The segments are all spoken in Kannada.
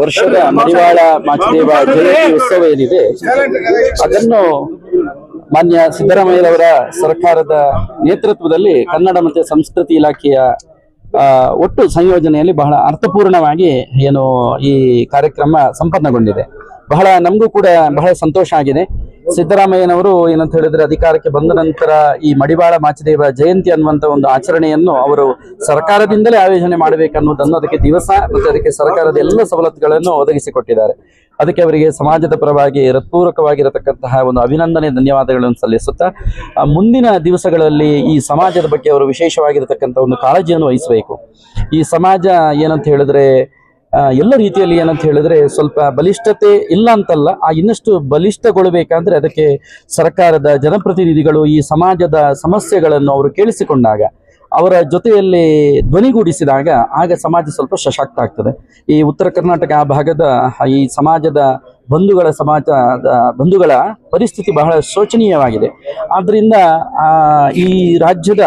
ವರ್ಷದ ಮಡಿವಾಳ ಮಾಚಿದೇವ ಜಯಂತಿ ಉತ್ಸವ ಏನಿದೆ, ಅದನ್ನು ಮಾನ್ಯ ಸಿದ್ದರಾಮಯ್ಯರವರ ಸರ್ಕಾರದ ನೇತೃತ್ವದಲ್ಲಿ ಕನ್ನಡ ಮತ್ತು ಸಂಸ್ಕೃತಿ ಇಲಾಖೆಯ ಒಟ್ಟು ಸಂಯೋಜನೆಯಲ್ಲಿ ಬಹಳ ಅರ್ಥಪೂರ್ಣವಾಗಿ ಏನು ಈ ಕಾರ್ಯಕ್ರಮ ಸಂಪನ್ನಗೊಂಡಿದೆ. ಬಹಳ ನಮಗೂ ಕೂಡ ಬಹಳ ಸಂತೋಷ ಆಗಿದೆ. ಸಿದ್ದರಾಮಯ್ಯನವರು ಏನಂತ ಹೇಳಿದ್ರೆ ಅಧಿಕಾರಕ್ಕೆ ಬಂದ ನಂತರ ಈ ಮಡಿವಾಳ ಮಾಚದೇವ ಜಯಂತಿ ಅನ್ನುವಂತ ಒಂದು ಆಚರಣೆಯನ್ನು ಅವರು ಸರ್ಕಾರದಿಂದಲೇ ಆಯೋಜನೆ ಮಾಡಬೇಕನ್ನುವುದನ್ನು ಅದಕ್ಕೆ ದಿವಸ ಮತ್ತು ಅದಕ್ಕೆ ಸರ್ಕಾರದ ಎಲ್ಲ ಸವಲತ್ತುಗಳನ್ನು ಒದಗಿಸಿಕೊಟ್ಟಿದ್ದಾರೆ. ಅದಕ್ಕೆ ಅವರಿಗೆ ಸಮಾಜದ ಪರವಾಗಿ ಹೃತ್ಪೂರ್ವಕವಾಗಿರತಕ್ಕಂತಹ ಒಂದು ಅಭಿನಂದನೆ, ಧನ್ಯವಾದಗಳನ್ನು ಸಲ್ಲಿಸುತ್ತಾ ಮುಂದಿನ ದಿವಸಗಳಲ್ಲಿ ಈ ಸಮಾಜದ ಬಗ್ಗೆ ಅವರು ವಿಶೇಷವಾಗಿರತಕ್ಕಂಥ ಒಂದು ಕಾಳಜಿಯನ್ನು ವಹಿಸಬೇಕು. ಈ ಸಮಾಜ ಏನಂತ ಹೇಳಿದ್ರೆ ಎಲ್ಲ ರೀತಿಯಲ್ಲಿ ಏನಂತ ಹೇಳಿದ್ರೆ ಸ್ವಲ್ಪ ಬಲಿಷ್ಠತೆ ಇಲ್ಲ ಅಂತಲ್ಲ, ಆ ಇನ್ನಷ್ಟು ಬಲಿಷ್ಠಗೊಳ್ಬೇಕಂದ್ರೆ ಅದಕ್ಕೆ ಸರ್ಕಾರದ ಜನಪ್ರತಿನಿಧಿಗಳು ಈ ಸಮಾಜದ ಸಮಸ್ಯೆಗಳನ್ನು ಅವರು ಕೇಳಿಸಿಕೊಂಡಾಗ, ಅವರ ಜೊತೆಯಲ್ಲಿ ಧ್ವನಿಗೂಡಿಸಿದಾಗ ಆಗ ಸಮಾಜ ಸ್ವಲ್ಪ ಸಶಕ್ತ ಆಗ್ತದೆ. ಈ ಉತ್ತರ ಕರ್ನಾಟಕ ಆ ಭಾಗದ ಈ ಸಮಾಜದ ಬಂಧುಗಳ ಸಮಾಜದ ಬಂಧುಗಳ ಪರಿಸ್ಥಿತಿ ಬಹಳ ಶೋಚನೀಯವಾಗಿದೆ. ಆದ್ದರಿಂದ ಈ ರಾಜ್ಯದ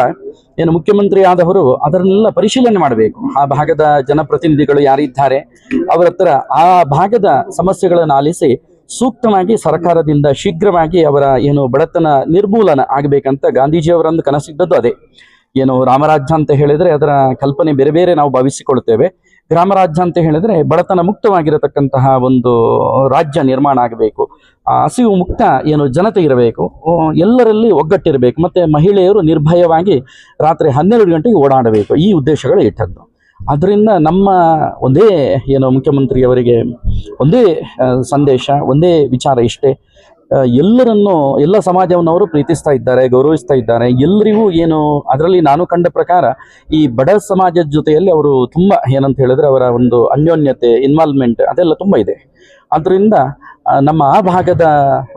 ಏನು ಮುಖ್ಯಮಂತ್ರಿ ಆದವರು ಅದನ್ನೆಲ್ಲ ಪರಿಶೀಲನೆ ಮಾಡಬೇಕು. ಆ ಭಾಗದ ಜನಪ್ರತಿನಿಧಿಗಳು ಯಾರಿದ್ದಾರೆ, ಅವರ ಹತ್ರ ಆ ಭಾಗದ ಸಮಸ್ಯೆಗಳನ್ನು ಆಲಿಸಿ ಸೂಕ್ತವಾಗಿ ಸರ್ಕಾರದಿಂದ ಶೀಘ್ರವಾಗಿ ಅವರ ಏನು ಬಡತನ ನಿರ್ಮೂಲನ ಆಗಬೇಕಂತ ಗಾಂಧೀಜಿಯವರೊಂದು ಕನಸಿದ್ದದ್ದು ಅದೇ. ಏನು ರಾಮರಾಜ್ಯ ಅಂತ ಹೇಳಿದ್ರೆ ಅದರ ಕಲ್ಪನೆ ಬೇರೆ ಬೇರೆ ನಾವು ಭಾವಿಸಿಕೊಳ್ತೇವೆ ಗ್ರಾಮರಾಜ್ಯ ಅಂತ ಹೇಳಿದ್ರೆ ಬಡತನ ಮುಕ್ತವಾಗಿರತಕ್ಕಂತಹ ಒಂದು ರಾಜ್ಯ ನಿರ್ಮಾಣ ಆಗಬೇಕು. ಹಸಿವು ಮುಕ್ತ ಏನು ಜನತೆ ಇರಬೇಕು. ಎಲ್ಲರಲ್ಲಿ ಒಗ್ಗಟ್ಟಿರಬೇಕು. ಮತ್ತೆ ಮಹಿಳೆಯರು ನಿರ್ಭಯವಾಗಿ ರಾತ್ರಿ ಹನ್ನೆರಡು ಗಂಟೆಗೆ ಓಡಾಡಬೇಕು. ಈ ಉದ್ದೇಶಗಳು ಇಟ್ಟದ್ದು. ಅದರಿಂದ ನಮ್ಮ ಒಂದೇ ಏನು ಮುಖ್ಯಮಂತ್ರಿಯವರಿಗೆ ಒಂದೇ ಸಂದೇಶ, ಒಂದೇ ವಿಚಾರ ಇಷ್ಟೇ. ಎಲ್ಲರನ್ನು, ಎಲ್ಲ ಸಮಾಜವನ್ನು ಅವರು ಪ್ರೀತಿಸ್ತಾ ಇದ್ದಾರೆ, ಗೌರವಿಸ್ತಾ ಇದ್ದಾರೆ. ಎಲ್ಲರಿಗೂ ಏನು, ಅದರಲ್ಲಿ ನಾನು ಕಂಡ ಪ್ರಕಾರ ಈ ಬಡ ಸಮಾಜದ ಜೊತೆಯಲ್ಲಿ ಅವರು ತುಂಬ ಏನಂತ ಹೇಳಿದ್ರೆ ಅವರ ಒಂದು ಅನ್ಯೋನ್ಯತೆ ಇನ್ವಾಲ್ವ್ಮೆಂಟ್ ಅದೆಲ್ಲ ತುಂಬ ಇದೆ. ಅದರಿಂದ ನಮ್ಮ ಆ ಭಾಗದ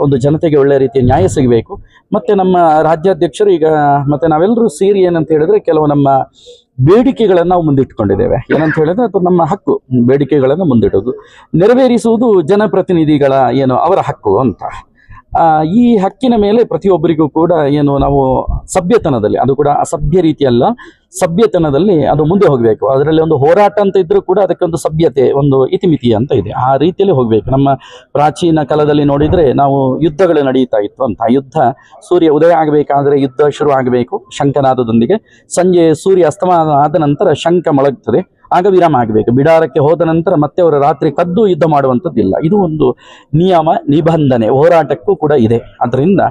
ಒಂದು ಜನತೆಗೆ ಒಳ್ಳೆ ರೀತಿಯ ನ್ಯಾಯ ಸಿಗಬೇಕು. ಮತ್ತು ನಮ್ಮ ರಾಜ್ಯಾಧ್ಯಕ್ಷರು ಈಗ, ಮತ್ತು ನಾವೆಲ್ಲರೂ ಸೇರಿ ಏನಂತ ಹೇಳಿದ್ರೆ ಕೆಲವು ನಮ್ಮ ಬೇಡಿಕೆಗಳನ್ನು ನಾವು ಮುಂದಿಟ್ಕೊಂಡಿದ್ದೇವೆ. ಏನಂತ ಹೇಳಿದ್ರೆ ಅದು ನಮ್ಮ ಹಕ್ಕು. ಬೇಡಿಕೆಗಳನ್ನು ಮುಂದಿಡೋದು ನೆರವೇರಿಸುವುದು ಜನಪ್ರತಿನಿಧಿಗಳ ಏನು ಅವರ ಹಕ್ಕು ಅಂತ. ಈ ಹಕ್ಕಿನ ಮೇಲೆ ಪ್ರತಿಯೊಬ್ಬರಿಗೂ ಕೂಡ ಏನು ನಾವು ಸಭ್ಯತನದಲ್ಲಿ, ಅದು ಕೂಡ ಅಸಭ್ಯ ರೀತಿಯಲ್ಲ ಸಭ್ಯತನದಲ್ಲಿ ಅದು ಮುಂದೆ ಹೋಗಬೇಕು. ಅದರಲ್ಲಿ ಒಂದು ಹೋರಾಟ ಅಂತ ಇದ್ರೂ ಕೂಡ ಅದಕ್ಕೆ ಒಂದು ಸಭ್ಯತೆ, ಒಂದು ಇತಿಮಿತಿ ಅಂತ ಇದೆ. ಆ ರೀತಿಯಲ್ಲಿ ಹೋಗಬೇಕು. ನಮ್ಮ ಪ್ರಾಚೀನ ಕಾಲದಲ್ಲಿ ನೋಡಿದರೆ ನಾವು ಯುದ್ಧಗಳು ನಡೀತಾ ಇತ್ತು ಅಂತ. ಯುದ್ಧ ಸೂರ್ಯ ಉದಯ ಆಗಬೇಕಾದ್ರೆ ಯುದ್ಧ ಶುರು ಆಗಬೇಕು ಶಂಖನಾದದೊಂದಿಗೆ ಸಂಜೆ ಸೂರ್ಯ ಅಸ್ತಮಾನ ಆದ ನಂತರ ಶಂಖ ಮೊಳಗ್ತದೆ. ಆಗ ವಿರಾಮ ಆಗಬೇಕು ಬಿಡಾರಕ್ಕೆ ಹೋದ ನಂತರ ಮತ್ತೆ ಅವರು ರಾತ್ರಿ ಕದ್ದು ಯುದ್ಧ ಮಾಡುವಂಥದ್ದಿಲ್ಲ. ಇದು ಒಂದು ನಿಯಮ, ನಿಬಂಧನೆ, ಹೋರಾಟಕ್ಕೂ ಕೂಡ ಇದೆ. ಅದರಿಂದ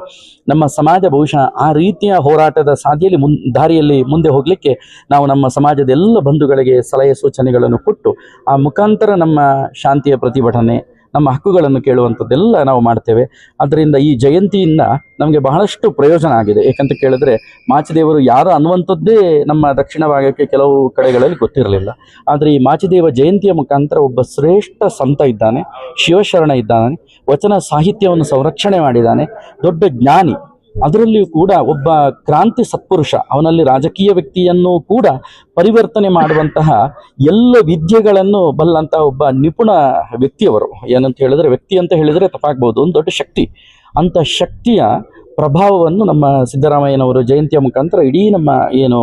ನಮ್ಮ ಸಮಾಜ ಬಹುಶಃ ಆ ರೀತಿಯ ಹೋರಾಟದ ಸಾದಿಯಲ್ಲಿ ಮುನ್, ದಾರಿಯಲ್ಲಿ ಮುಂದೆ ಹೋಗಲಿಕ್ಕೆ ನಾವು ನಮ್ಮ ಸಮಾಜದ ಎಲ್ಲ ಬಂಧುಗಳಿಗೆ ಸಲಹೆ ಸೂಚನೆಗಳನ್ನು ಕೊಟ್ಟು ಆ ಮುಖಾಂತರ ನಮ್ಮ ಶಾಂತಿಯ ಪ್ರತಿಭಟನೆ ನಮ್ಮ ಹಕ್ಕುಗಳನ್ನು ಕೇಳುವಂಥದ್ದೆಲ್ಲ ನಾವು ಮಾಡ್ತೇವೆ. ಅದರಿಂದ ಈ ಜಯಂತಿಯಿಂದ ನಮಗೆ ಬಹಳಷ್ಟು ಪ್ರಯೋಜನ ಆಗಿದೆ. ಏಕಂತ ಕೇಳಿದ್ರೆ ಮಾಚಿದೇವರು ಯಾರು ಅನ್ನುವಂಥದ್ದೇ ನಮ್ಮ ದಕ್ಷಿಣ ಭಾಗಕ್ಕೆ ಕೆಲವು ಕಡೆಗಳಲ್ಲಿ ಗೊತ್ತಿರಲಿಲ್ಲ. ಆದರೆ ಈ ಮಾಚಿದೇವ ಜಯಂತಿಯ ಮುಖಾಂತರ ಒಬ್ಬ ಶ್ರೇಷ್ಠ ಸಂತ ಇದ್ದಾನೆ. ಶಿವಶರಣ ಇದ್ದಾನೆ. ವಚನ ಸಾಹಿತ್ಯವನ್ನು ಸಂರಕ್ಷಣೆ ಮಾಡಿದ್ದಾನೆ. ದೊಡ್ಡ ಜ್ಞಾನಿ. ಅದರಲ್ಲಿಯೂ ಕೂಡ ಒಬ್ಬ ಕ್ರಾಂತಿ ಸತ್ಪುರುಷ, ಅವನಲ್ಲಿ ರಾಜಕೀಯ ವ್ಯಕ್ತಿಯನ್ನು ಕೂಡ ಪರಿವರ್ತನೆ ಮಾಡುವಂತಹ ಎಲ್ಲ ವಿದ್ಯೆಗಳನ್ನು ಬಲ್ಲಂತಹ ಒಬ್ಬ ನಿಪುಣ ವ್ಯಕ್ತಿಯವರು. ಏನಂತ ಹೇಳಿದ್ರೆ ವ್ಯಕ್ತಿ ಅಂತ ಹೇಳಿದ್ರೆ ತಪ್ಪಾಗ್ಬೋದು, ಒಂದು ದೊಡ್ಡ ಶಕ್ತಿ. ಅಂತ ಶಕ್ತಿಯ ಪ್ರಭಾವವನ್ನು ನಮ್ಮ ಸಿದ್ದರಾಮಯ್ಯನವರು ಜಯಂತಿಯ ಮುಖಾಂತರ ಇಡೀ ನಮ್ಮ ಏನು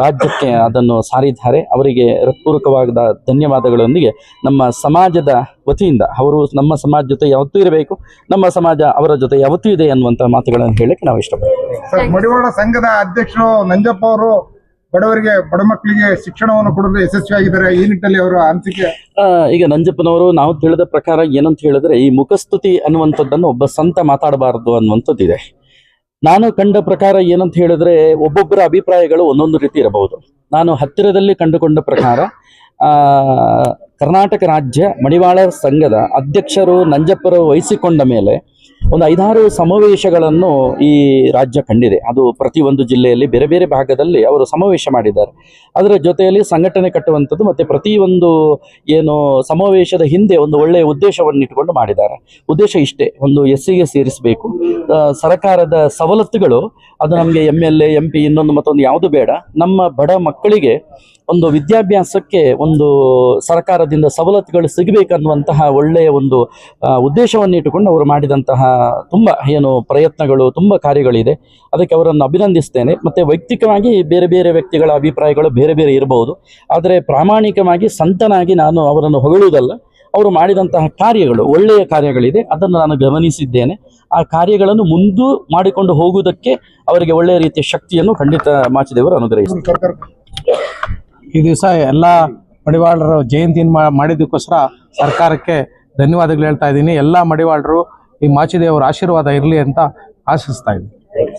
ರಾಜ್ಯಕ್ಕೆ ಅದನ್ನು ಸಾರಿದ್ದಾರೆ. ಅವರಿಗೆ ಹೃತ್ಪೂರ್ವಕವಾದ ಧನ್ಯವಾದಗಳೊಂದಿಗೆ ನಮ್ಮ ಸಮಾಜದ ವತಿಯಿಂದ, ಅವರು ನಮ್ಮ ಸಮಾಜ ಜೊತೆ ಯಾವತ್ತೂ ಇರಬೇಕು, ನಮ್ಮ ಸಮಾಜ ಅವರ ಜೊತೆ ಯಾವತ್ತೂ ಇದೆ ಅನ್ನುವಂಥ ಮಾತುಗಳನ್ನು ಹೇಳಕ್ಕೆ ನಾವು ಇಷ್ಟಪಡ್ತೀವಿ. ಸಂಘದ ಅಧ್ಯಕ್ಷರು ನಂಜಪ್ಪ ಅವರು ಬಡವರಿಗೆ ಬಡ ಮಕ್ಕಳಿಗೆ ಶಿಕ್ಷಣವನ್ನು ಕೊಡಲು ಯಶಸ್ವಿಯಾಗಿದ್ದಾರೆ ಈ ನಿಟ್ಟಿನಲ್ಲಿ ಅವರ ಅನಿಸಿಕೆ? ಈಗ ನಂಜಪ್ಪನವರು ನಾವು ತಿಳಿದ ಪ್ರಕಾರ ಏನಂತ ಹೇಳಿದ್ರೆ, ಈ ಮುಖಸ್ತುತಿ ಅನ್ನುವಂಥದ್ದನ್ನು ಒಬ್ಬ ಸಂತ ಮಾತಾಡಬಾರದು ಅನ್ನುವಂಥದ್ದಿದೆ. ನಾನು ಕಂಡ ಪ್ರಕಾರ ಏನಂತ ಹೇಳಿದ್ರೆ, ಒಬ್ಬೊಬ್ಬರ ಅಭಿಪ್ರಾಯಗಳು ಒಂದೊಂದು ರೀತಿ ಇರಬಹುದು. ನಾನು ಹತ್ತಿರದಲ್ಲಿ ಕಂಡುಕೊಂಡ ಪ್ರಕಾರ ಕರ್ನಾಟಕ ರಾಜ್ಯ ಮಡಿವಾಳ ಸಂಘದ ಅಧ್ಯಕ್ಷರು ನಂಜಪ್ಪರು ವಹಿಸಿಕೊಂಡ ಮೇಲೆ ಒಂದು ಐದಾರು ಸಮಾವೇಶಗಳನ್ನು ಈ ರಾಜ್ಯ ಕಂಡಿದೆ. ಅದು ಪ್ರತಿಯೊಂದು ಜಿಲ್ಲೆಯಲ್ಲಿ ಬೇರೆ ಬೇರೆ ಭಾಗದಲ್ಲಿ ಅವರು ಸಮಾವೇಶ ಮಾಡಿದ್ದಾರೆ. ಅದರ ಜೊತೆಯಲ್ಲಿ ಸಂಘಟನೆ ಕಟ್ಟುವಂಥದ್ದು ಮತ್ತೆ ಪ್ರತಿಯೊಂದು ಏನು ಸಮಾವೇಶದ ಹಿಂದೆ ಒಂದು ಒಳ್ಳೆಯ ಉದ್ದೇಶವನ್ನು ಇಟ್ಟುಕೊಂಡು ಮಾಡಿದ್ದಾರೆ. ಉದ್ದೇಶ ಇಷ್ಟೇ, ಒಂದು ಎಸ್ ಸಿಗೆ ಸೇರಿಸಬೇಕು ಸರ್ಕಾರದ ಸವಲತ್ತುಗಳು, ಅದು ನಮಗೆ ಎಂ ಎಲ್ ಎ ಎಂ ಇನ್ನೊಂದು ಮತ್ತೊಂದು ಯಾವುದು ಬೇಡ. ನಮ್ಮ ಬಡ ಮಕ್ಕಳಿಗೆ ಒಂದು ವಿದ್ಯಾಭ್ಯಾಸಕ್ಕೆ ಒಂದು ಸರ್ಕಾರದಿಂದ ಸವಲತ್ತುಗಳು ಸಿಗಬೇಕನ್ನುವಂತಹ ಒಳ್ಳೆಯ ಒಂದು ಉದ್ದೇಶವನ್ನು ಇಟ್ಟುಕೊಂಡು ಅವರು ಮಾಡಿದಂತಹ ತುಂಬ ಏನು ಪ್ರಯತ್ನಗಳು, ತುಂಬ ಕಾರ್ಯಗಳಿದೆ. ಅದಕ್ಕೆ ಅವರನ್ನು ಅಭಿನಂದಿಸ್ತೇನೆ. ಮತ್ತು ವೈಯಕ್ತಿಕವಾಗಿ ಬೇರೆ ಬೇರೆ ವ್ಯಕ್ತಿಗಳ ಅಭಿಪ್ರಾಯಗಳು ಬೇರೆ ಬೇರೆ ಇರಬಹುದು. ಆದರೆ ಪ್ರಾಮಾಣಿಕವಾಗಿ, ಸಂತನಾಗಿ ನಾನು ಅವರನ್ನು ಹೊಗಳುವುದಲ್ಲ. ಅವರು ಮಾಡಿದಂತಹ ಕಾರ್ಯಗಳು, ಒಳ್ಳೆಯ ಕಾರ್ಯಗಳಿದೆ. ಅದನ್ನು ನಾನು ಗಮನಿಸಿದ್ದೇನೆ. ಆ ಕಾರ್ಯಗಳನ್ನು ಮುಂದೂ ಮಾಡಿಕೊಂಡು ಹೋಗುವುದಕ್ಕೆ ಅವರಿಗೆ ಒಳ್ಳೆಯ ರೀತಿಯ ಶಕ್ತಿಯನ್ನು ಖಂಡಿತ ಮಾಚಿದೇವರು ಅನುಗ್ರಹಿಸಿದ್ದಾರೆ ಈ ದಿವಸ ಎಲ್ಲ ಮಡಿವಾಳರು ಜಯಂತಿಯನ್ನು ಮಾಡಿದ್ದಕ್ಕೋಸ್ಕರ ಸರ್ಕಾರಕ್ಕೆ ಧನ್ಯವಾದಗಳು ಹೇಳ್ತಾ ಇದ್ದೀನಿ. ಎಲ್ಲ ಮಡಿವಾಳರು ಈ ಮಾಚಿದೇವರ ಆಶೀರ್ವಾದ ಇರಲಿ ಅಂತ ಆಶಿಸ್ತಾ ಇದ್ದೀನಿ.